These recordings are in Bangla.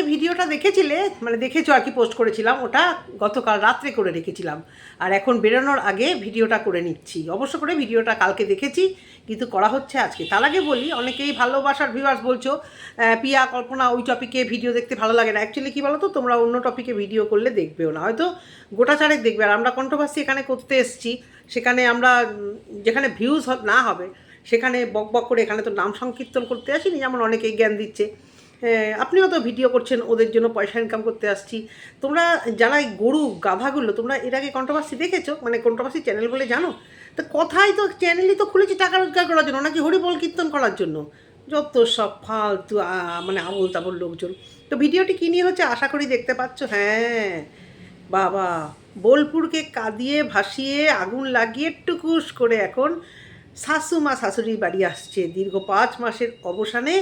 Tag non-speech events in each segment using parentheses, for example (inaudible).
যে ভিডিওটা দেখেছিলে মানে দেখেছ আর কি পোস্ট করেছিলাম, ওটা গতকাল রাত্রে করে রেখেছিলাম। আর এখন বেরোনোর আগে ভিডিওটা করে নিচ্ছি। অবশ্য করে ভিডিওটা কালকে দেখেছি, কিন্তু করা হচ্ছে আজকে। তার আগে বলি, অনেকেই ভালোবাসার ভিউয়ার্স বলছো পিয়া, কল্পনা, ওই টপিকে ভিডিও দেখতে ভালো লাগে না। অ্যাকচুয়ালি কী বলো তো তোমরা অন্য টপিকে ভিডিও করলে দেখবেও না। হয়তো গোটা চারেক দেখবে। আর আমরা কন্ট্রোভার্সি এখানে করতে এসেছি, সেখানে আমরা যেখানে ভিউজ না হবে, সেখানে বক বক করে এখানে তো নাম সংকীর্তন করতে আসিনি, যেমন অনেকেই জ্ঞান দিচ্ছে। আপনিও তো ভিডিও করছেন, ওদের জন্য পয়সা ইনকাম করতে আসছি। তোমরা যারা এই গরু গাধাগুলো তোমরা এর আগে কন্ট্রোভার্সি দেখেছ? মানে কন্ট্রোভার্সি চ্যানেল বলে জানো? তো কথাই তো চ্যানেলই তো খুলেছি টাকা রোজগার করার জন্য, নাকি হরিবল কীর্তন করার জন্য? যত সব ফালতু মানে আবল তাবল লোকজন। তো ভিডিওটি কী নিয়ে হচ্ছে আশা করি দেখতে পাচ্ছ? হ্যাঁ বাবা। বোলপুরকে কাঁদিয়ে ভাসিয়ে আগুন লাগিয়ে টুকুস করে এখন শাশুমা শাশুড়ির বাড়ি আসছে। দীর্ঘ পাঁচ মাসের অবসানে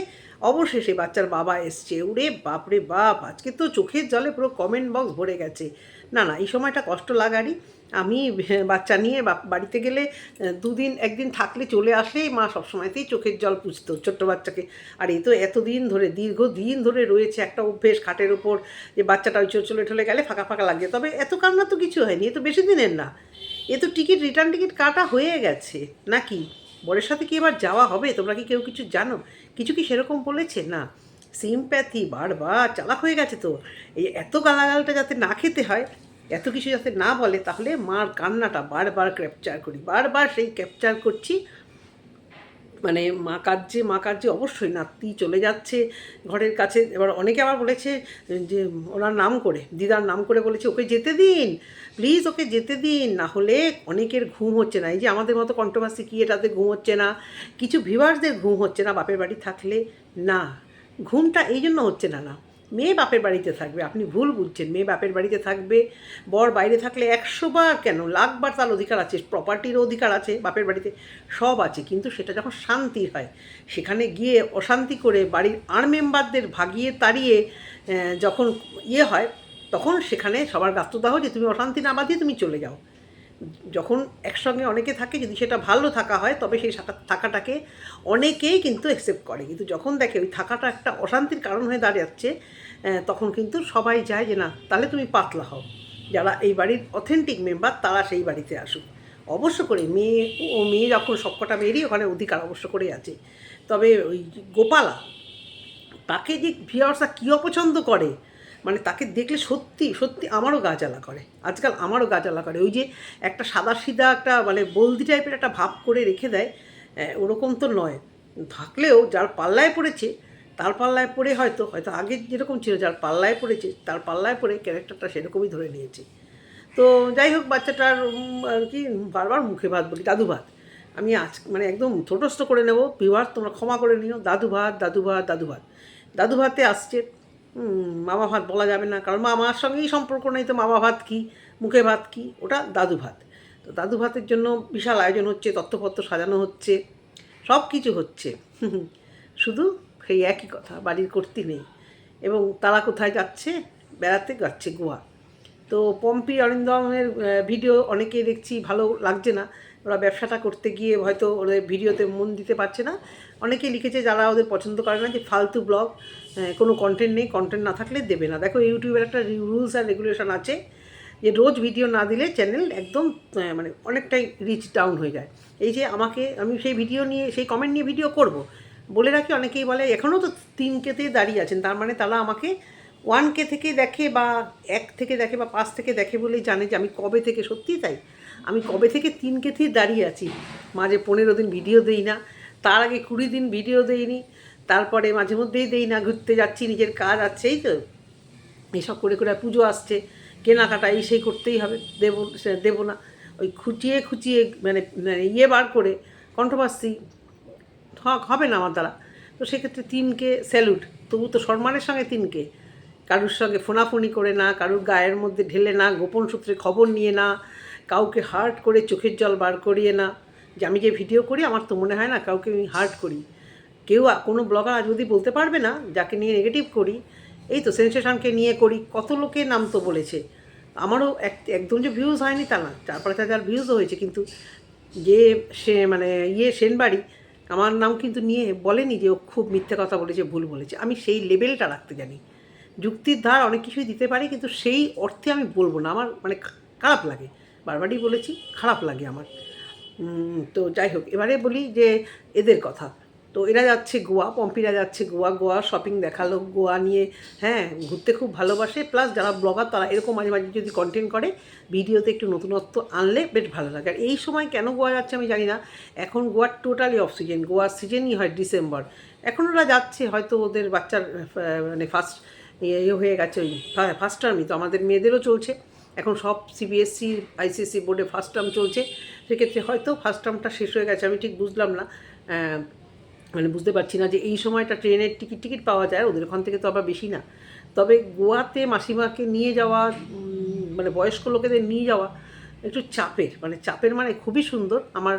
অবশেষে বাচ্চার বাবা এসছে। উরে বাপরে বাপ, আজকে তো চোখের জলে পুরো কমেন্ট বক্স ভরে গেছে। না না, এই সময়টা কষ্ট লাগারই। আমি বাচ্চা নিয়ে বাড়িতে গেলে দুদিন একদিন থাকলে চলে আসলেই মা সবসময়তেই চোখের জল পুষতো ছোট্ট বাচ্চাকে। আর এই তো এতদিন ধরে, দীর্ঘ দিন ধরে রয়েছে একটা অভ্যেস খাটের ওপর, যে বাচ্চাটা ওই চলে ঠলে গেলে ফাঁকা ফাঁকা লাগছে। তবে এত কান্না তো কিছু হয়নি, এ তো বেশি দিনের না। এ তো টিকিট রিটার্ন টিকিট কাটা হয়ে গেছে, নাকি? বরের সাথে কি এবার যাওয়া হবে? তোমরা কি কেউ কিছু জানো? কিছু কি সেরকম বলেছে? না। সিমপ্যাথি বারবার, চালাক হয়ে গেছে তো। এই এত গালাগালটা যাতে না খেতে হয়, এত কিছু যাতে না বলে, তাহলে মার কান্নাটা বারবার ক্যাপচার করি। বারবার সেই ক্যাপচার করছি মানে মা কাঁদছে মা কাঁদছে, অবশ্যই নাতি চলে যাচ্ছে ঘরের কাছে। এবার অনেকে আবার বলেছে যে ওনার নাম করে, দিদার নাম করে বলেছে, ওকে যেতে দিন প্লিজ ওকে যেতে দিন, না হলে অনেকের ঘুম হচ্ছে না। এই যে আমাদের মতো কন্ট্রোভার্সি কি এটাতে ঘুম হচ্ছে না? কিছু ভিভার্সদের ঘুম হচ্ছে না, বাপের বাড়ি থাকলে না। ঘুমটা এই জন্য হচ্ছে না না। মেয়ে বাপের বাড়িতে থাকবে, আপনি ভুল বুঝছেন, মেয়ে বাপের বাড়িতে থাকবে, বর বাইরে থাকলে একশো বার কেন, লাখবার তার অধিকার আছে প্রপার্টির অধিকার আছে, বাপের বাড়িতে সব আছে, কিন্তু সেটা যখন শান্তির হয়, সেখানে গিয়ে অশান্তি করে বাড়ির আর মেম্বারদের ভাগিয়ে তাড়িয়ে যখন ইয়ে হয়, তখন সেখানে সবার গাত্রদাহ যে তুমি অশান্তি না বাঁধিয়ে তুমি চলে যাও। যখন একসঙ্গে অনেকে থাকে, যদি সেটা ভালো থাকা হয়, তবে সেই থাকাটাকে অনেকেই কিন্তু অ্যাকসেপ্ট করে। কিন্তু যখন দেখে ওই থাকাটা একটা অশান্তির কারণ হয়ে দাঁড়াচ্ছে তখন কিন্তু সবাই চায় যে, না, তাহলে তুমি পাতলা হও। যারা এই বাড়ির অথেন্টিক মেম্বার তারা সেই বাড়িতে আসুক। অবশ্য করে মেয়ে ও মেয়ে যখন সবকটা মেয়েরই ওখানে অধিকার অবশ্য করে আছে। তবে ওই গোপালা, তাকে যে ভিওর্সরা কী অপছন্দ করে মানে তাকে দেখলে সত্যি সত্যি আমারও গা জ্বালা করে। আজকাল আমারও গা জ্বালা করে। ওই যে একটা সাদা সিধা একটা মানে বলদি টাইপের একটা ভাব করে রেখে দেয় ওরকম তো নয়। থাকলেও যার পাল্লায় পড়েছে, তার পাল্লায় পড়ে হয়তো হয়তো আগে যেরকম ছিল, যার পাল্লায় পড়েছে, তার পাল্লায় পড়ে ক্যারেক্টারটা সেরকমই ধরে নিয়েছে। তো যাই হোক, বাচ্চাটার আর কি, বারবার মুখে ভাত বলি, দাদু ভাত। আমি আজ মানে একদম ছোটস্থ করে নেব। বিবার তোমরা ক্ষমা করে নিও। দাদু ভাত দাদু ভাত দাদু ভাত। দাদু ভাতে আসছে। মামা ভাত বলা যাবে না। কারণ মামার সঙ্গেই সম্পর্ক নেই তো মামা ভাত কী, মুখে ভাত কী? ওটা দাদু ভাত। তো দাদু ভাতের জন্য বিশাল আয়োজন হচ্ছে তত্ত্বপত্র সাজানো হচ্ছে, সব কিছু হচ্ছে। (laughs) শুধু সেই একই কথা, বাড়ির কর্তি নেই। এবং তারা কোথায় যাচ্ছে? বেড়াতে যাচ্ছে গোয়া। তো পম্পি অরিন্দমের ভিডিও অনেকেই দেখছি, ভালো লাগছে না। ওরা ব্যবসাটা করতে গিয়ে হয়তো ওদের ভিডিওতে মন দিতে পারছে না। অনেকেই লিখেছে যারা ওদের পছন্দ করে না যে ফালতু ব্লগ কোনো কন্টেন্ট নেই কন্টেন্ট না থাকলে দেবে না। দেখো ইউটিউবের একটা রুলস অ্যান্ড রেগুলেশন আছে যে রোজ ভিডিও না দিলে চ্যানেল একদম মানে অনেকটাই রিচ ডাউন হয়ে যায়। এই যে আমাকে, আমি সেই ভিডিও নিয়ে, সেই কমেন্ট নিয়ে ভিডিও করব। বলে রাখি, অনেকেই বলে এখনও তো তিন কেতে দাঁড়িয়ে আছেন। তার মানে তারা আমাকে ওয়ান কে থেকে দেখে বা এক থেকে দেখে বা পাঁচ থেকে দেখে বলেই জানে যে আমি কবে থেকে সত্যিই তাই? আমি কবে থেকে তিন কেতে দাঁড়িয়ে আছি? মাঝে পনেরো দিন ভিডিও দেই না, তার আগে কুড়ি দিন ভিডিও দেইনি। তারপরে মাঝে মধ্যেই দেই না, ঘুরতে যাচ্ছি, নিজের কাজ আছেই তো। এসব করে করে পুজো আসছে, কেনাকাটা এই সেই করতেই হবে, দেবো দেবো না। ওই খুঁচিয়ে খুঁচিয়ে মানে মানে ইয়ে বার করে কন্ট্রোভার্সি হবে না আমার দ্বারা। তো সেক্ষেত্রে তিনকে স্যালুট, তবু তো সম্মানের সঙ্গে তিনকে। কারুর সঙ্গে ফোনাফোনি করে না, কারুর গায়ের মধ্যে ঢেলে না, গোপন সূত্রে খবর নিয়ে না, কাউকে হার্ট করে চোখের জল বার করিয়ে না। যে আমি যে ভিডিও করি, আমার তো মনে হয় না কাউকে আমি হার্ট করি। কেউ কোনো ব্লগার আজ অবধি বলতে পারবে না, যাকে নিয়ে নেগেটিভ করি। এই তো সেন্সেশনকে নিয়ে করি, কত লোকে নাম তো বলেছে। আমারও এক, একদম যে ভিউজ হয়নি তা না, চার পাঁচ হাজার ভিউজও হয়েছে, কিন্তু যে সে মানে ইয়ে সেনবাড়ি, আমার নাম কিন্তু নিয়ে বলেনি যে ও খুব মিথ্যে কথা বলেছে, ভুল বলেছে। আমি সেই লেভেলটা রাখতে জানি। যুক্তির ধার অনেক কিছুই দিতে পারি, কিন্তু সেই অর্থে আমি বলব না। আমার মানে খারাপ লাগে। বারবারই বলেছি, খারাপ লাগে আমার। তো যাই হোক, এবারে বলি যে এদের কথা। তো এরা যাচ্ছে গোয়া, পম্পিরা যাচ্ছে গোয়া গোয়া শপিং দেখাল, গোয়া নিয়ে হ্যাঁ ঘুরতে খুব ভালোবাসে। প্লাস যারা ব্লগার তারা এরকম মাঝে মাঝে যদি কন্টেন্ট করে, ভিডিওতে একটু নতুনত্ব আনলে বেশ ভালো লাগে। আর এই সময় কেন গোয়া যাচ্ছে আমি জানি না। এখন গোয়ার টোটালি অফ সিজন গোয়ার সিজনই হয় ডিসেম্বর এখন ওরা যাচ্ছে, হয়তো ওদের বাচ্চার মানে ফার্স্ট ইয়ে হয়ে গেছে ওই ফার্স্ট টার্মই তো, আমাদের মেয়েদেরও চলছে। এখন সব সিবিএসসি আইসিএসসি বোর্ডে ফার্স্ট টার্ম চলছে। সেক্ষেত্রে হয়তো ফার্স্ট টার্মটা শেষ হয়ে গেছে, আমি ঠিক বুঝলাম না। মানে বুঝতে পারছি না যে এই সময়টা ট্রেনের টিকিট টিকিট পাওয়া যায়, ওদের ওখান থেকে তো আবার বেশি না। তবে গোয়াতে মাসিমাকে নিয়ে যাওয়া মানে বয়স্ক লোকেদের নিয়ে যাওয়া একটু চাপের মানে চাপের মানে খুবই সুন্দর। আমার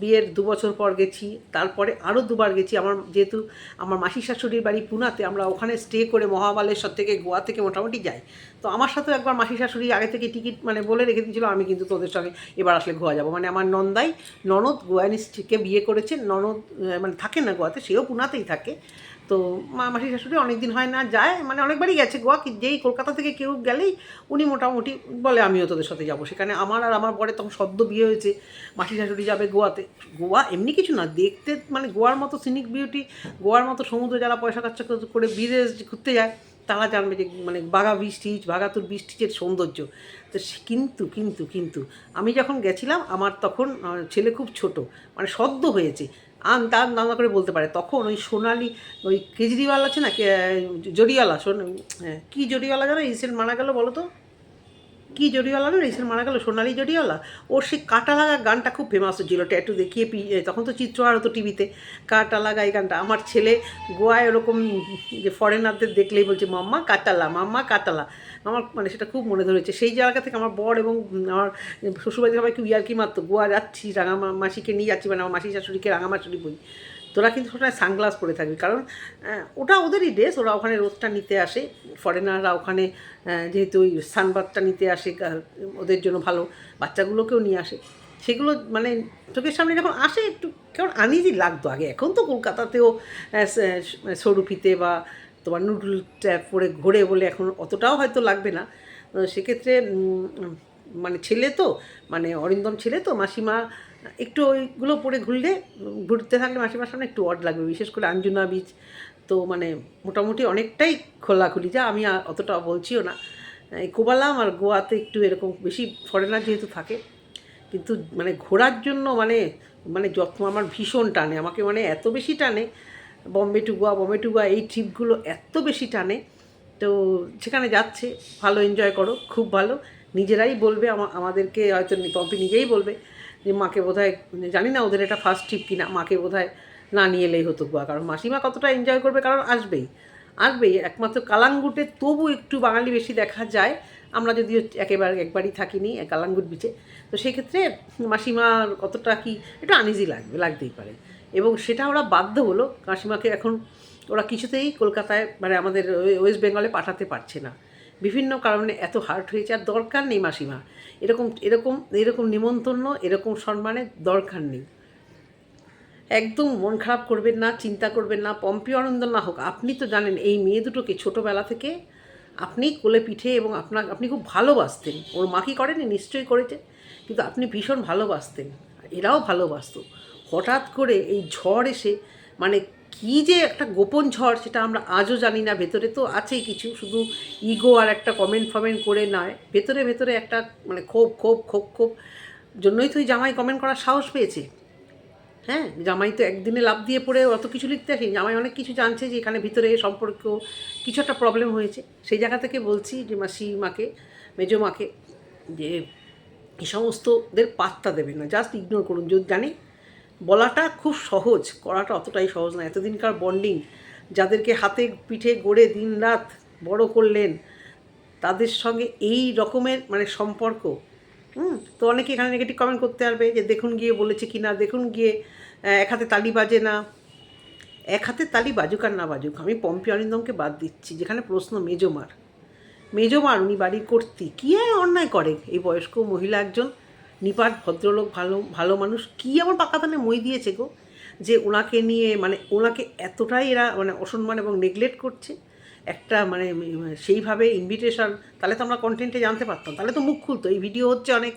বিয়ের দু বছর পর গেছি, তারপরে আরও দুবার গেছি। আমার যেহেতু আমার মাসি শাশুড়ির বাড়ি পুনাতে, আমরা ওখানে স্টে করে মহাবালেশ্বর থেকে গোয়া থেকে মোটামুটি যাই। তো আমার সাথেও একবার মাসি শাশুড়ি আগে থেকে টিকিট মানে বলে রেখে দিয়েছিল, আমি কিন্তু তোদের সঙ্গে এবার আসলে গোয়া যাব। মানে আমার নন্দাই ননদ গোয়ানিস্টকে বিয়ে করেছে ননদ মানে থাকে না গোয়াতে, সেও পুনাতেই থাকে। তো মা মাসি শাশুড়ি অনেক দিন হয় না, যায় মানে অনেকবারই গেছে গোয়া, কি যেই কলকাতা থেকে কেউ গেলেই উনি মোটামুটি বলে, আমিও তোদের সাথে যাব। সেখানে আমার আর আমার বরে তখন সদ্য বিয়ে হয়েছে, মাসি শাশুড়ি যাবে গোয়াতে। গোয়া এমনি কিছু না, দেখতে মানে গোয়ার মতো সিনিক বিউটি গোয়ার মতো সমুদ্র, যারা পয়সা খরচা করে- বিদেশ ঘুরতে যায়, তারা জানবে যে মানে বাঘা বিচ টিচ বাঘাতুর বিচ টিচের সৌন্দর্য। তো কিন্তু কিন্তু কিন্তু আমি যখন গেছিলাম, আমার তখন ছেলে খুব ছোট মানে সদ্য হয়েছে। আম তার নানা করে বলতে পারে। তখন ওই সোনালি ওই কেজরিওয়াল আছে না জরিওয়ালা শোন হ্যাঁ, কী জরিওয়ালা জানো? রিসেন্ট মারা গেলো বলো তো? কী জরিওয়ালা না? রিসেন্ট মারা গেল, সোনালি জরিওয়ালা ওর সেই কাটা লাগা গানটা খুব ফেমাস হচ্ছিল ট্যাটু দেখিয়ে পি তখন তো চিত্রহার হতো টিভিতে। কাটা লাগা এই গানটা। আমার ছেলে গোয়ায় ওরকম যে ফরেনারদের দেখলেই বলছে, মাম্মা, কাটালা মাম্মা, কাটালা। আমার মানে সেটা খুব মনে ধরেছে। সেই জায়গা থেকে আমার বর এবং আমার শ্বশুরবাড়ি সবাই খুব ইয়ার্কি মারতো? গোয়া যাচ্ছি রাঙা মাসিকে নিয়ে যাচ্ছি। মানে আমার মাসি শাশুড়িকে রাঙামাশুড়ি বই তোরা কিন্তু সবসময় সানগ্লাস পরে থাকবি। কারণ ওটা ওদেরই ড্রেস ওরা ওখানে রোদটা নিতে আসে। ফরেনাররা ওখানে যেহেতু ওই সানবাদটা নিতে আসে ওদের জন্য ভালো। বাচ্চাগুলোকেও নিয়ে আসে। সেগুলো মানে চোখের সামনে যখন আসে একটু কেমন আনিজি লাগতো আগে। এখন তো কলকাতাতেও আহ, স- সরুপিতে বা তোমার নুডল ট্যাপ পরে ঘোরে বলে এখন অতটাও হয়তো লাগবে না। সেক্ষেত্রে মানে ছেলে তো মানে অরিন্দম ছেলে তো মাসিমা একটু ওইগুলো পরে ঘুরলে, ঘুরতে থাকলে মাসিমার সামনে একটু অড লাগবে, বিশেষ করে আঞ্জুনা বিচ তো মানে মোটামুটি অনেকটাই খোলাখুলি। যা আমি অতটা বলছিও না। কোবালাম আর গোয়াতে একটু এরকম বেশি ফরেনার যেহেতু থাকে, কিন্তু মানে ঘোরার জন্য মানে মানে যত্ন আমার ভীষণ টানে। আমাকে মানে এত বেশি টানে, বম্বে টু গোয়া, বম্বে টু গোয়া এই ট্রিপগুলো এত বেশি টানে, তো সেখানে যাচ্ছে, ভালো এনজয় করো, খুব ভালো। নিজেরাই বলবে আমাদেরকে হয়তো পম্পি নিজেই বলবে যে মাকে বোধহয় মানে জানি না ওদের এটা ফার্স্ট ট্রিপ কিনা, মাকে বোধহয় না নিয়ে এলেই হতো গোয়া কারণ মাসিমা কতটা এনজয় করবে কারণ আসবেই। আসবেই, একমাত্র কালাঙ্গুটে তবু একটু বাঙালি বেশি দেখা যায়। আমরা যদিও একেবারে একবারই থাকিনি কালাঙ্গুট বিচে তো সেক্ষেত্রে মাসিমার কতটা কি, একটু আনিজি লাগবে, লাগতেই পারে। এবং সেটা ওরা বাধ্য হলো, মাসিমাকে এখন ওরা কিছুতেই কলকাতায় মানে আমাদের ওয়েস্ট বেঙ্গলে পাঠাতে পারছে না। বিভিন্ন কারণে এত হার্ট হয়েছে, আর দরকার নেই মাসিমা। এরকম এরকম এরকম নিমন্ত্রণ, এরকম সম্মানের দরকার নেই। একদম মন খারাপ করবেন না, চিন্তা করবেন না, পম্পি আনন্দ না হোক, আপনি তো জানেন এই মেয়ে দুটোকে ছোটোবেলা থেকে আপনি কোলে পিঠে এবং আপনার আপনি খুব ভালোবাসতেন। ওর মা কি করেনি? নিশ্চয়ই করেছে। কিন্তু আপনি ভীষণ ভালোবাসতেন। এরাও ভালোবাসতো। হঠাৎ করে এই ঝড় এসে মানে কী যে একটা গোপন ঝড় সেটা আমরা আজও জানি না, ভেতরে তো আছেই কিছু, শুধু ইগো আর একটা কমেন্ট ফমেন্ট করে নয়, ভেতরে ভেতরে একটা মানে ক্ষোভ ক্ষোভ ক্ষোভ ক্ষোভ, জন্যই তো ওই জামাই কমেন্ট করার সাহস পেয়েছে। হ্যাঁ জামাই তো একদিনে লাভ দিয়ে পড়ে অত কিছু লিখতে আসেনি, জামাই অনেক কিছু জানছে যে এখানে ভিতরে সম্পর্ক কিছু একটা প্রবলেম হয়েছে। সেই জায়গা থেকে বলছি যে মাসি মাকে, মেজো মাকে, যে এই সমস্তদের পাত্তা দেবেন না জাস্ট ইগনোর করুন। যদি জানি বলাটা খুব সহজ, করাটা অতটাই সহজ না। এতদিনকার বন্ডিং যাদেরকে হাতে পিঠে গড়ে দিনরাত বড় করলেন, তাদের সঙ্গে এই রকমের মানে সম্পর্ক, হুম? তো অনেকে এখানে নেগেটিভ কমেন্ট করতে পারবে যে, দেখুন গিয়ে বলেছে কি না? দেখুন গিয়ে এক হাতে তালি বাজে না। এক হাতে তালি বাজুক আর না বাজুক, আমি পম্পি অরিন্দমকে বাদ দিচ্ছি, যেখানে প্রশ্ন মেজমার মেজমার উনি বাড়ির কর্তী কী অন্যায় করে? এই বয়স্ক মহিলা একজন নিপাট ভদ্রলোক ভালো ভালো মানুষ, কী আমার পাকাতানে মই দিয়েছে গো? যে ওনাকে নিয়ে মানে ওনাকে এতটাই এরা মানে অসম্মান এবং নেগলেক্ট করছে, একটা মানে সেইভাবে ইনভিটেশন তাহলে তো আমরা কন্টেন্টে জানতে পারতাম। তাহলে তো মুখ খুলতো, এই ভিডিও হচ্ছে অনেক,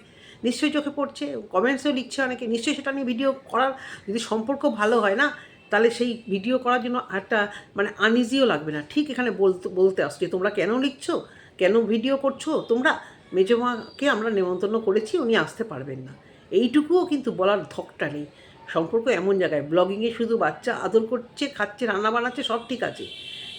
নিশ্চয়ই চোখে পড়ছে কমেন্টসেও লিখছে অনেকে, নিশ্চয়ই সেটা নিয়ে ভিডিও করার, যদি সম্পর্ক ভালো হয় না, তাহলে সেই ভিডিও করার জন্য একটা মানে আনইজিও লাগবে না। ঠিক এখানে বলতে বলতে আসছে, তোমরা কেন লিখছো? কেন ভিডিও করছ? তোমরা মেজমাকে আমরা নেমন্তন্ন করেছি, উনি আসতে পারবেন না। এইটুকুও কিন্তু বলার ধকটা নেই। সম্পর্ক এমন জায়গায়, ব্লগিংয়ে শুধু বাচ্চা আদর করছে, খাচ্ছে, রান্না বানাচ্ছে, সব ঠিক আছে।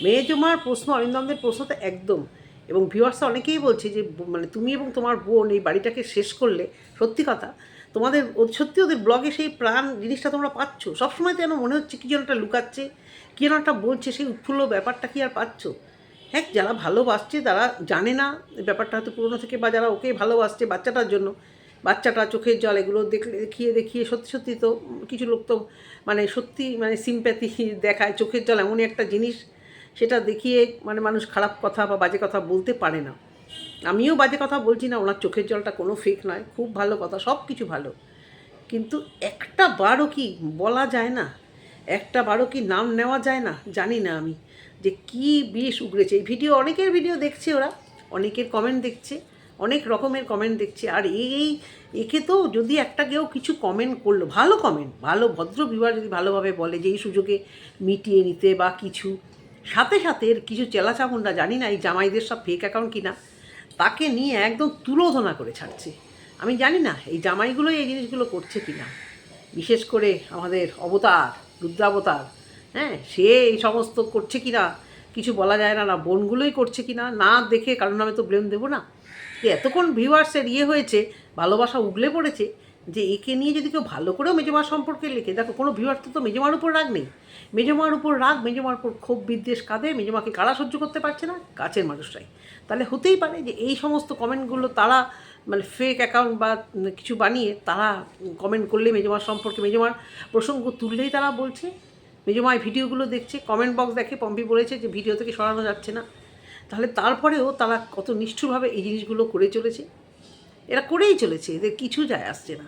মেজমার প্রশ্ন, অরিন্দমদের প্রশ্ন তো একদম। এবং ভিউয়ার্সরা অনেকেই বলছে যে মানে তুমি এবং তোমার বোন এই বাড়িটাকে শেষ করলে, সত্যি কথা, তোমাদের সত্যি ওদের ব্লগে সেই প্রাণ জিনিসটা তোমরা পাচ্ছ। সবসময় যেন মনে হচ্ছে কি যেন একটা লুকাচ্ছে, কী যেন একটা বলছে, সেই উৎফুল্ল ব্যাপারটা কি আর পাচ্ছ? হ্যাঁ যারা ভালোবাসছে তারা জানে না ব্যাপারটা হয়তো পুরোনো থেকে, বা যারা ওকে ভালোবাসছে বাচ্চাটার জন্য, বাচ্চাটা চোখের জল, এগুলো দেখলে, দেখিয়ে দেখিয়ে সত্যি সত্যি তো কিছু লোক তো মানে সত্যি মানে সিম্প্যাথি দেখায়, চোখের জল এমনই একটা জিনিস, সেটা দেখিয়ে মানে মানুষ খারাপ কথা বা বাজে কথা বলতে পারে না। আমিও বাজে কথা বলছি না, ওনার চোখের জলটা কোনো ফেক নয়, খুব ভালো কথা, সব কিছু ভালো। কিন্তু একটা বারও কি বলা যায় না? একটা বারও কি নাম নেওয়া যায় না? জানি না আমি। যে কি বিষ উগড়েছে। এই ভিডিও, অনেকের ভিডিও দেখছে ওরা, অনেকের কমেন্ট দেখছে, অনেক রকমের কমেন্ট দেখছে। আর এই একে তো যদি একটা কেউ কিছু কমেন্ট করল, ভালো কমেন্ট ভালো ভদ্র বিবাহ যদি ভালোভাবে বলে যে এই সুযোগে মিটিয়ে নিতে বা কিছু, সাথে সাথে এর কিছু চেলাচামুন্ডা জানি না, এই জামাইদের সব ফেক অ্যাকাউন্ট কিনা, তাকে নিয়ে একদম তুলোধনা করে ছাড়ছে। আমি জানি না, এই জামাইগুলোই এই জিনিসগুলো করছে কিনা। বিশেষ করে আমাদের অবতার, রুদ্রাবতার হ্যাঁ সে এই সমস্ত করছে কিনা? কিছু বলা যায় না না বোনগুলোই করছে কিনা? না না দেখে কারণ আমি তো ব্লেম দেবো না। যে এতক্ষণ ভিউয়ার্সের ইয়ে হয়েছে, ভালোবাসা উগলে পড়েছে, যে একে নিয়ে যদি কেউ ভালো করেও মেজমার সম্পর্কে লেখে, দেখো কোনো ভিউয়ার্স তো মেজমার উপর রাগ নেই। মেজমার উপর রাগ, মেজমার উপর ক্ষোভ, বিদ্বেষ কাঁদে মেজমাকে কারা সহ্য করতে পারছে না? কাছের মানুষরাই। তাহলে হতেই পারে যে এই সমস্ত কমেন্টগুলো তারা মানে ফেক অ্যাকাউন্ট বা কিছু বানিয়ে তারা কমেন্ট করলে মেজমার সম্পর্কে, মেজমার প্রসঙ্গ তুললেই তারা বলছে। মেজমায় ভিডিওগুলো দেখছে কমেন্ট বক্স দেখে পম্পি বলেছে যে ভিডিও থেকে সরানো যাচ্ছে না। তাহলে তারপরেও তারা কত নিষ্ঠুরভাবে এই জিনিসগুলো করে চলেছে। এরা করেই চলেছে, এদের কিছু যায় আসছে না।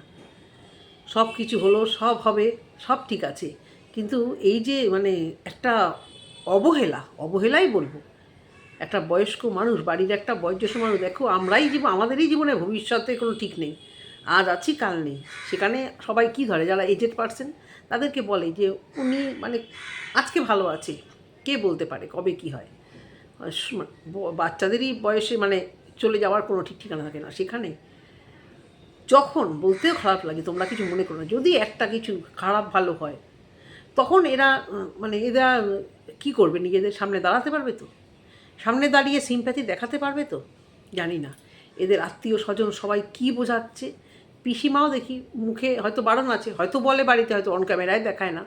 সব কিছু হলো, সব হবে, সব ঠিক আছে। কিন্তু এই যে মানে একটা অবহেলা, অবহেলাই বলব, একটা বয়স্ক মানুষ, বাড়ির একটা বয়োজ্যেষ্ঠ মানুষ, দেখো আমরাই জীবন, আমাদেরই জীবনে ভবিষ্যতে কোনো ঠিক নেই। আজ আছি, কাল নেই। সেখানে সবাই কি ধরে? যারা এজেড পার্সন তাদেরকে বলে যে, উনি মানে আজকে ভালো আছে। কে বলতে পারে? কবে কি হয়? বাচ্চাদেরই বয়সে মানে চলে যাওয়ার কোনো ঠিক ঠিকানা থাকে না। সেখানে যখন বলতেও খারাপ লাগে, তোমরা কিছু মনে করো না। যদি একটা কিছু খারাপ, ভালো হয়, তখন এরা মানে এরা কি করবে? নিজেদের সামনে দাঁড়াতে পারবে তো? সামনে দাঁড়িয়ে সিম্প্যাথি দেখাতে পারবে তো? জানি না। এদের আত্মীয় স্বজন সবাই কি বোঝাচ্ছে? পিসিমাও দেখি মুখে হয়তো বারণ আছে, হয়তো বলে বাড়িতে, হয়তো অন ক্যামেরায় দেখায় না।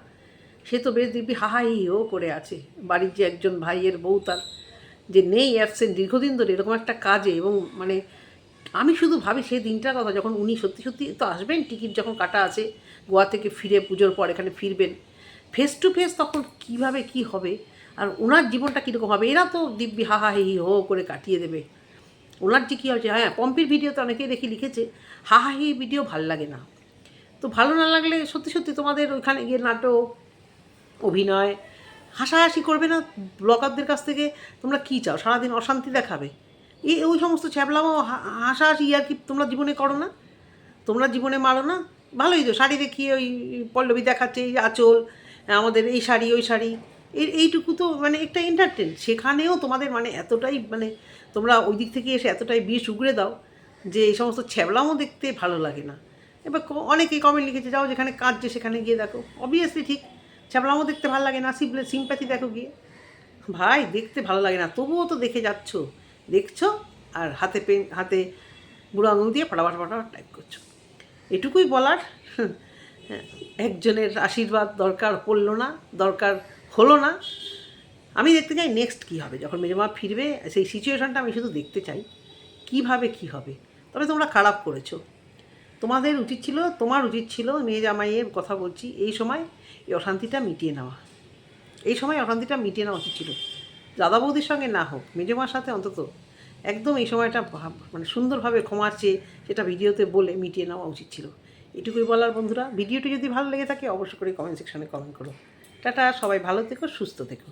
সে তো বেশ দিব্যি হাহাহি ও করে আছে। বাড়ির যে একজন ভাইয়ের বউ তার যে নেই অ্যাবসেন্ট দীর্ঘদিন ধরে এরকম একটা কাজে এবং মানে আমি শুধু ভাবি সেই দিনটার কথা, যখন উনি সত্যি সত্যি তো আসবেন, টিকিট যখন কাটা আছে, গোয়া থেকে ফিরে পুজোর পর এখানে ফিরবেন ফেস টু ফেস তখন কীভাবে কি হবে? আর ওনার জীবনটা কীরকম হবে? এরা তো দিব্যি হা হা হি হি হো করে কাটিয়ে দেবে। ওনার যে কী হয়েছে? হ্যাঁ পম্পির ভিডিওতে অনেকেই দেখি লিখেছে। হা হা, হি ভিডিও ভালো লাগে না। তো ভালো না লাগলে সত্যি সত্যি তোমাদের ওইখানে গিয়ে নাটক, অভিনয়, হাসাহাসি করবে না ব্লগারদের কাছ থেকে? তোমরা কী চাও? সারাদিন অশান্তি দেখাবে। এই ওই সমস্ত ছ্যাবলামো হাসাহাসি আর কি তোমরা জীবনে করো না? তোমরা জীবনে মারো না? ভালোই তো, শাড়ি দেখিয়ে ওই পল্লবী দেখাচ্ছে, এই আঁচল, আমাদের এই শাড়ি, ওই শাড়ি। এই এইটুকু তো মানে একটা এন্টারটেন সেখানেও তোমাদের মানে এতটাই মানে তোমরা ওই দিক থেকে এসে এতটাই বিষ উগড়ে দাও যে এই সমস্ত ছ্যাবলামও দেখতে ভালো লাগে না। এবার অনেকেই কমেন্ট লিখেছে যাও যেখানে কাঁদছে সেখানে গিয়ে দেখো। অবভিয়াসলি ঠিক ছ্যাবলামও দেখতে ভালো লাগে না সিম্পলে সিম্প্যাথি দেখো গিয়ে। ভাই দেখতে ভালো লাগে না তবুও তো দেখে যাচ্ছ। দেখছ আর হাতে পেন হাতে বুড়ো আঙুল দিয়ে ফটাফট ফটাফট টাইপ করছ। এটুকুই বলার হ্যাঁ, একজনের আশীর্বাদ দরকার পড়ল না দরকার হলো না। আমি দেখতে চাই নেক্সট কী হবে। যখন মেজমা ফিরবে, সেই সিচুয়েশনটা আমি শুধু দেখতে চাই, কীভাবে কি হবে? তবে তোমরা খারাপ করেছ। তোমাদের উচিত ছিল, তোমার উচিত ছিল মেয়ে জামাইয়ের কথা বলছি, এই সময় এই অশান্তিটা মিটিয়ে নেওয়া। এই সময় অশান্তিটা মিটিয়ে নেওয়া উচিত ছিল। দাদা বৌদির সঙ্গে না হোক, মেজমার সাথে অন্তত একদম এই সময়টা মানে সুন্দরভাবে ক্ষমার চেয়ে সেটা ভিডিওতে বলে মিটিয়ে নেওয়া উচিত ছিল। এটুকুই বলার বন্ধুরা, ভিডিওটি যদি ভালো লেগে থাকে, অবশ্যই করে কমেন্ট সেকশনে কমেন্ট করো। টাটা, সবাই ভালো থেকো, সুস্থ থেকো।